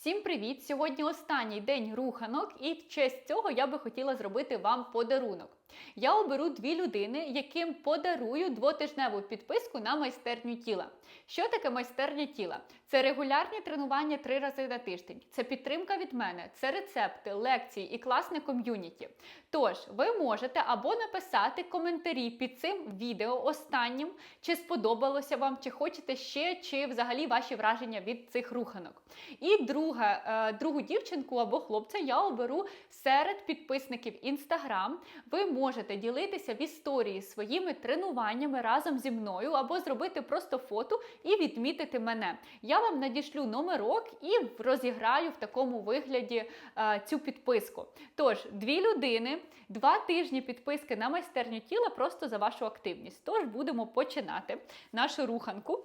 Всім привіт! Сьогодні останній день руханок, і в честь цього я би хотіла зробити вам подарунок. Я оберу дві людини, яким подарую двотижневу підписку на майстерню тіла. Що таке майстерня тіла? Це регулярні тренування три рази на тиждень. Це підтримка від мене, це рецепти, лекції і класне ком'юніті. Тож, ви можете або написати коментарі під цим відео останнім, чи сподобалося вам, чи хочете ще, чи взагалі ваші враження від цих руханок. І друга, е, другу дівчинку або хлопця я оберу серед підписників Instagram. Ви можете ділитися в історії своїми тренуваннями разом зі мною, або зробити просто фото і відмітити мене. Я вам надішлю номерок і розіграю в такому вигляді е, цю підписку. Тож, дві людини, два тижні підписки на майстерню тіла просто за вашу активність. Тож будемо починати нашу руханку.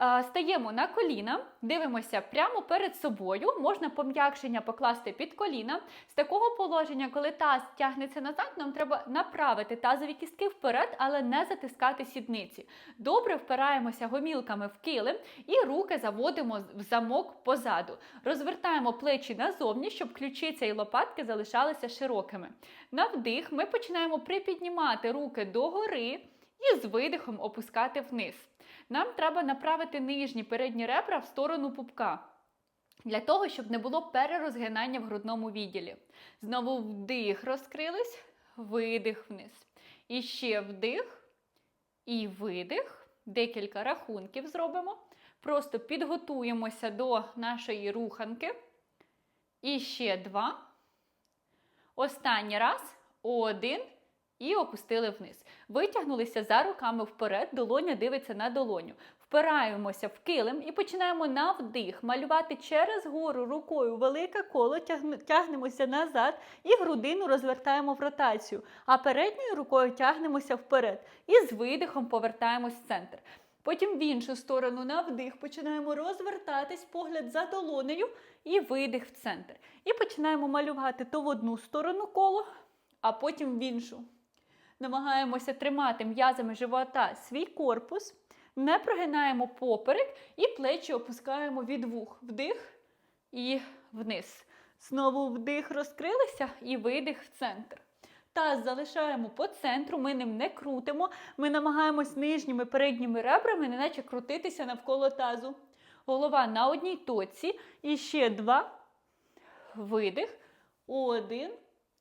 Е, Стаємо на коліна, дивимося прямо перед собою. Можна пом'якшення покласти під коліна. З такого положення, коли таз тягнеться назад, нам треба направити тазові кістки вперед, але не затискати сідниці. Добре впираємося гомілками в килим і руки заводимо в замок позаду. Розвертаємо плечі назовні, щоб ключиця і лопатки залишалися широкими. На вдих ми починаємо припіднімати руки догори і з видихом опускати вниз. Нам треба направити нижні передні ребра в сторону пупка. Для того, щоб не було перерозгинання в грудному відділі. Знову вдих розкрились, видих вниз. І ще вдих і видих. Декілька рахунків зробимо. Просто підготуємося до нашої руханки. І ще два. Останній раз. Один. І опустили вниз. Витягнулися за руками вперед, долоня дивиться на долоню. Впираємося в килим і починаємо на вдих малювати через гору рукою велике коло, тягнемося назад і грудину розвертаємо в ротацію. А передньою рукою тягнемося вперед. І з видихом повертаємось в центр. Потім в іншу сторону на вдих починаємо розвертатись, погляд за долонею і видих в центр. І починаємо малювати то в одну сторону коло, а потім в іншу. Намагаємося тримати м'язами живота свій корпус, не прогинаємо поперек і плечі опускаємо від вух. Вдих і вниз. Знову вдих розкрилися і видих в центр. Таз залишаємо по центру, ми ним не крутимо. Ми намагаємось нижніми передніми ребрами, неначе крутитися навколо тазу. Голова на одній точці. І ще два. Видих. Один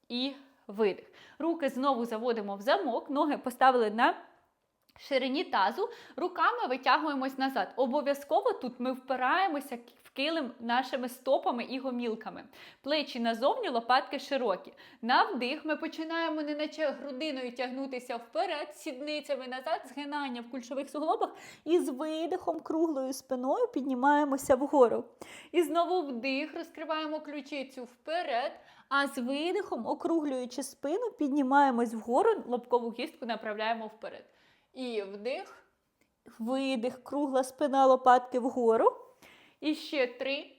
і видих. Руки знову заводимо в замок, ноги поставили на ширині тазу, руками витягуємось назад. Обов'язково тут ми впираємося в килим нашими стопами і гомілками. Плечі назовні, лопатки широкі. На вдих ми починаємо неначе грудиною тягнутися вперед, сідницями назад, згинання в кульшових суглобах. І з видихом круглою спиною піднімаємося вгору. І знову вдих, розкриваємо ключицю вперед. А з видихом, округлюючи спину, піднімаємось вгору, лобкову кістку направляємо вперед. І вдих, видих, кругла спина, лопатки вгору. І ще три.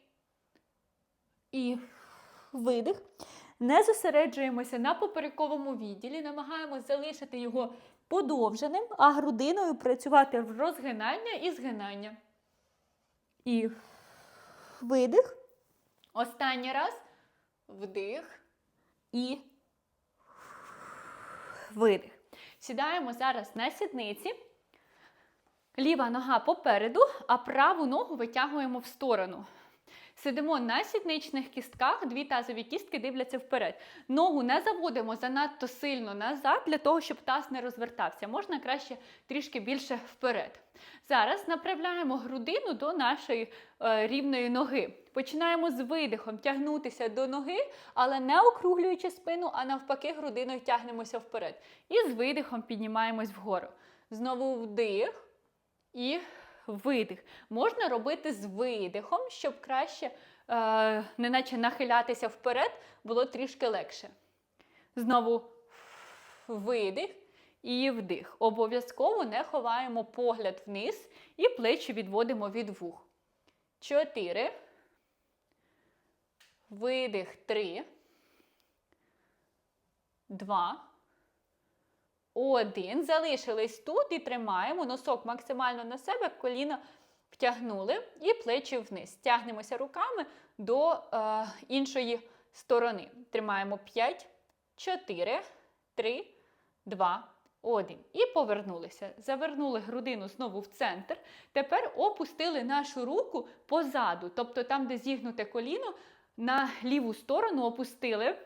І видих. Не зосереджуємося на поперековому відділі, намагаємось залишити його подовженим, а грудиною працювати в розгинання і згинання. І видих. Останній раз. Вдих і видих. Сідаємо зараз на сідниці. Ліва нога попереду, а праву ногу витягуємо в сторону. Сидимо на сідничних кістках, дві тазові кістки дивляться вперед. Ногу не заводимо занадто сильно назад, для того, щоб таз не розвертався. Можна краще трішки більше вперед. Зараз направляємо грудину до нашої е, рівної ноги. Починаємо з видихом тягнутися до ноги, але не округлюючи спину, а навпаки, грудиною тягнемося вперед. І з видихом піднімаємось вгору. Знову вдих і видих. Можна робити з видихом, щоб краще, е, неначе нахилятися вперед, було трішки легше. Знову видих і вдих. Обов'язково не ховаємо погляд вниз і плечі відводимо від вух. Чотири. Видих. Три. Два. Один. Залишились тут і тримаємо носок максимально на себе, коліна втягнули і плечі вниз. Тягнемося руками до е, іншої сторони. Тримаємо 5, 4, 3, 2, 1. І повернулися. Завернули грудину знову в центр. Тепер опустили нашу руку позаду, тобто там, де зігнуте коліно, на ліву сторону опустили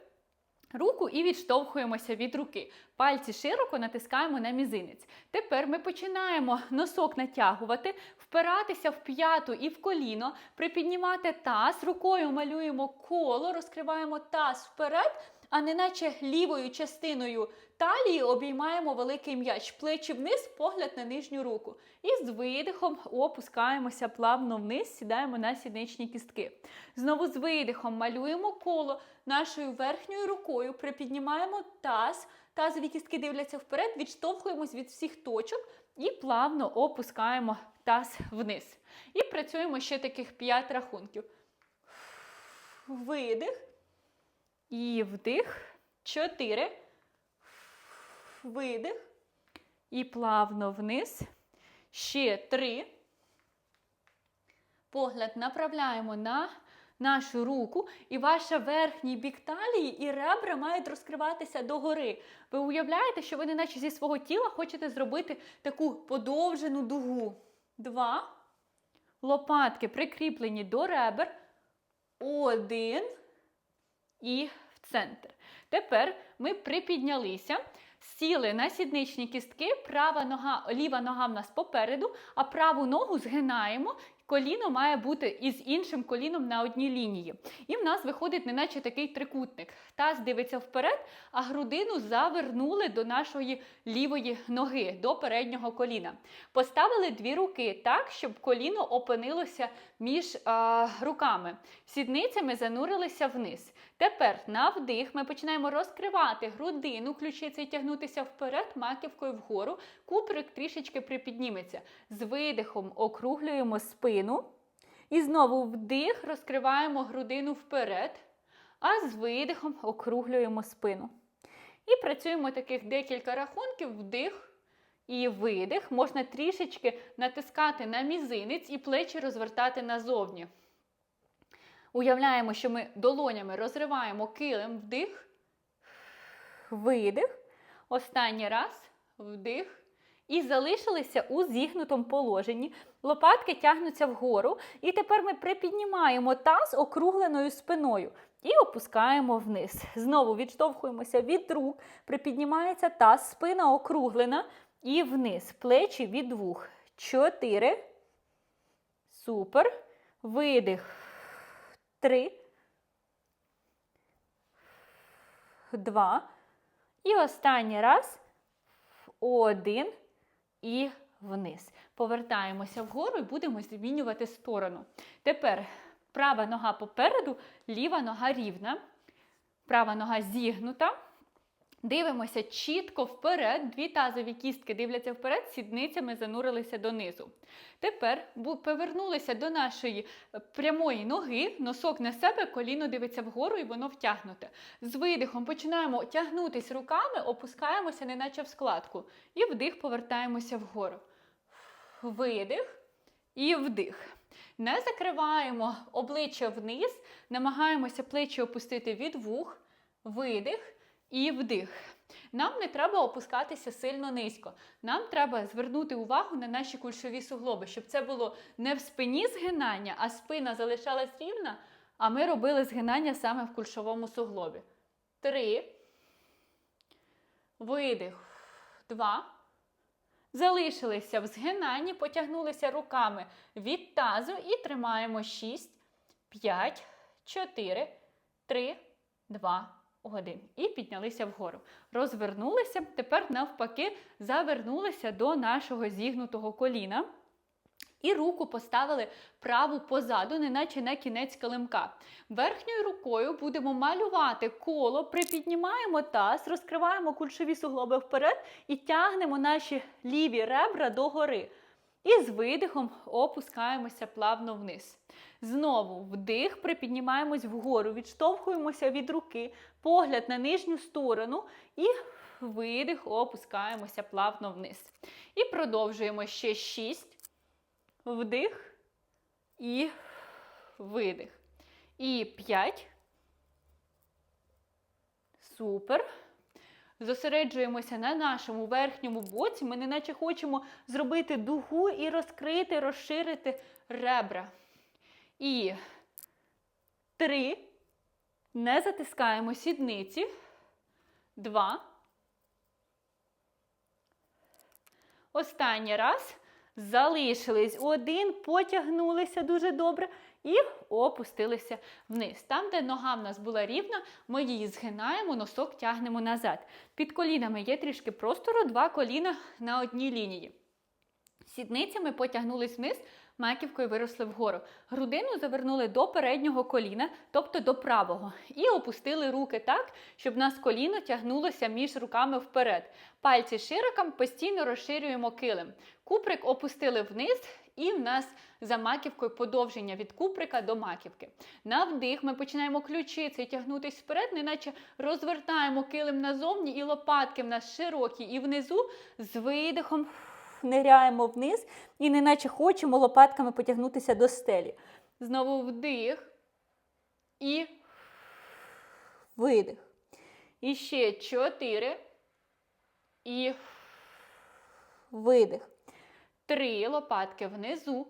руку і відштовхуємося від руки. Пальці широко натискаємо на мізинець. Тепер ми починаємо носок натягувати, впиратися в п'яту і в коліно, припіднімати таз, рукою малюємо коло, розкриваємо таз вперед, а неначе лівою частиною талії обіймаємо великий м'яч, плечі вниз, погляд на нижню руку. І з видихом опускаємося плавно вниз, сідаємо на сідничні кістки. Знову з видихом малюємо коло нашою верхньою рукою, припіднімаємо таз, тазові кістки дивляться вперед, відштовхуємось від всіх точок і плавно опускаємо таз вниз. І працюємо ще таких 5 рахунків. Видих. І вдих. 4. Видих. І плавно вниз. Ще 3. Погляд направляємо на нашу руку, і ваша верхній бік талії і ребра мають розкриватися догори. Ви уявляєте, що ви неначе зі свого тіла хочете зробити таку подовжену дугу. Два. Лопатки прикріплені до ребер. Один. І в центр. Тепер ми припіднялися, сіли на сідничні кістки, права нога, ліва нога в нас попереду, а праву ногу згинаємо. Коліно має бути із іншим коліном на одній лінії. І в нас виходить неначе такий трикутник. Таз дивиться вперед, а грудину завернули до нашої лівої ноги, до переднього коліна. Поставили дві руки так, щоб коліно опинилося між а, руками. Сідницями занурилися вниз. Тепер на вдих ми починаємо розкривати грудину, ключиці тягнутися вперед, маківкою вгору, куприк трішечки припідніметься. З видихом округлюємо спину. І знову вдих, розкриваємо грудину вперед, а з видихом округлюємо спину. І працюємо таких декілька рахунків, вдих і видих. Можна трішечки натискати на мізинець і плечі розвертати назовні. Уявляємо, що ми долонями розриваємо килим, вдих, видих. Останній раз вдих. І залишилися у зігнутому положенні. Лопатки тягнуться вгору. І тепер ми припіднімаємо таз округленою спиною і опускаємо вниз. Знову відштовхуємося від рук, припіднімається таз, спина округлена і вниз. Плечі від вух. Чотири. Супер. Видих. Три. Два. І останній раз. Один. І вниз. Повертаємося вгору і будемо змінювати сторону. Тепер права нога попереду, ліва нога рівна. Права нога зігнута. Дивимося чітко вперед, дві тазові кістки дивляться вперед, сідницями занурилися донизу. Тепер повернулися до нашої прямої ноги, носок на себе, коліно дивиться вгору і воно втягнуте. З видихом починаємо тягнутися руками, опускаємося, неначе в складку. І вдих, повертаємося вгору. Видих і вдих. Не закриваємо обличчя вниз, намагаємося плечі опустити від вух, видих і вдих. Нам не треба опускатися сильно низько. Нам треба звернути увагу на наші кульшові суглоби, щоб це було не в спині згинання, а спина залишалась рівна, а ми робили згинання саме в кульшовому суглобі. Три. Видих. Два. Залишилися в згинанні, потягнулися руками від тазу і тримаємо 6, 5, 4, 3, 2, один. І піднялися вгору. Розвернулися, тепер, навпаки, завернулися до нашого зігнутого коліна. І руку поставили праву позаду, неначе на кінець килимка. Верхньою рукою будемо малювати коло, припіднімаємо таз, розкриваємо кульшові суглоби вперед і тягнемо наші ліві ребра догори. І з видихом опускаємося плавно вниз. Знову вдих, припіднімаємось вгору, відштовхуємося від руки, погляд на нижню сторону і видих, опускаємося плавно вниз. І продовжуємо ще 6. Вдих. І видих. І 5. Супер. Зосереджуємося на нашому верхньому боці. Ми неначе хочемо зробити дугу і розкрити, розширити ребра. І три. Не затискаємо сідниці. Два. Останній раз. Залишились один, потягнулися дуже добре і опустилися вниз. Там, де нога в нас була рівна, ми її згинаємо, носок тягнемо назад. Під колінами є трішки простору, два коліна на одній лінії. Сідницями потягнулись вниз, маківкою виросли вгору. Грудину завернули до переднього коліна, тобто до правого, і опустили руки так, щоб нас коліно тягнулося між руками вперед. Пальці широком постійно розширюємо килим. Куприк опустили вниз, і в нас за маківкою подовження від куприка до маківки. На вдих ми починаємо ключиці тягнутися вперед, неначе розвертаємо килим назовні, і лопатки в нас широкі, і внизу з видихом ниряємо вниз і неначе хочемо лопатками потягнутися до стелі. Знову вдих і видих. І ще чотири. І видих. Три лопатки внизу.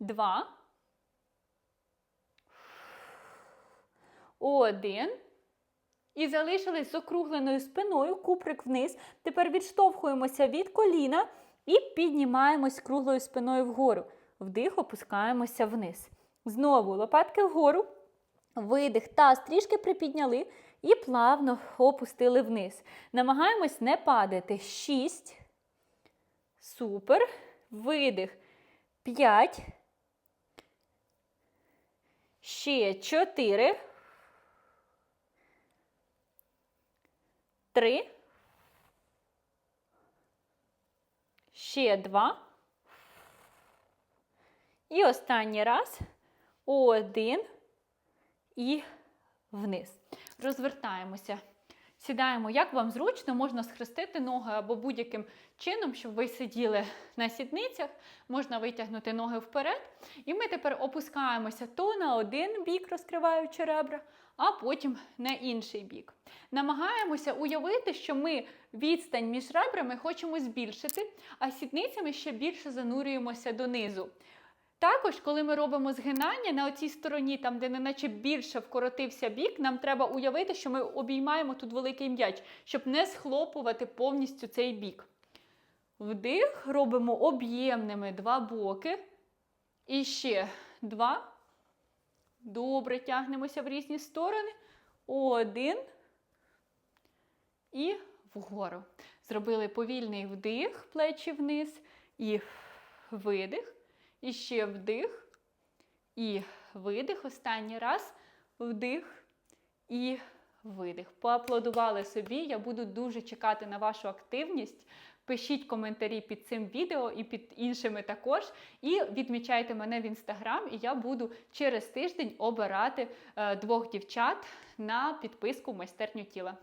Два. Один. І залишились з округленою спиною, куприк вниз. Тепер відштовхуємося від коліна і піднімаємось круглою спиною вгору. Вдих, опускаємося вниз. Знову лопатки вгору. Видих, таз трішки припідняли і плавно опустили вниз. Намагаємось не падати. Шість. Супер. Видих. П'ять. Ще чотири. Три. Ще два. І останній раз. Один. І вниз. Розвертаємося. Сідаємо, як вам зручно, можна схрестити ноги або будь-яким чином, щоб ви сиділи на сідницях, можна витягнути ноги вперед. І ми тепер опускаємося то на один бік, розкриваючи ребра, а потім на інший бік. Намагаємося уявити, що ми відстань між ребрами хочемо збільшити, а сідницями ще більше занурюємося донизу. Також, коли ми робимо згинання на оцій стороні, там, де неначе більше вкоротився бік, нам треба уявити, що ми обіймаємо тут великий м'яч, щоб не схлопувати повністю цей бік. Вдих, робимо об'ємними два боки. І ще два. Добре, тягнемося в різні сторони. Один. І вгору. Зробили повільний вдих, плечі вниз. І видих. І ще вдих. І видих. Останній раз. Вдих і видих. Поаплодували собі. Я буду дуже чекати на вашу активність. Пишіть коментарі під цим відео і під іншими також. І відмічайте мене в інстаграм, і я буду через тиждень обирати е, двох дівчат на підписку майстерню тіла.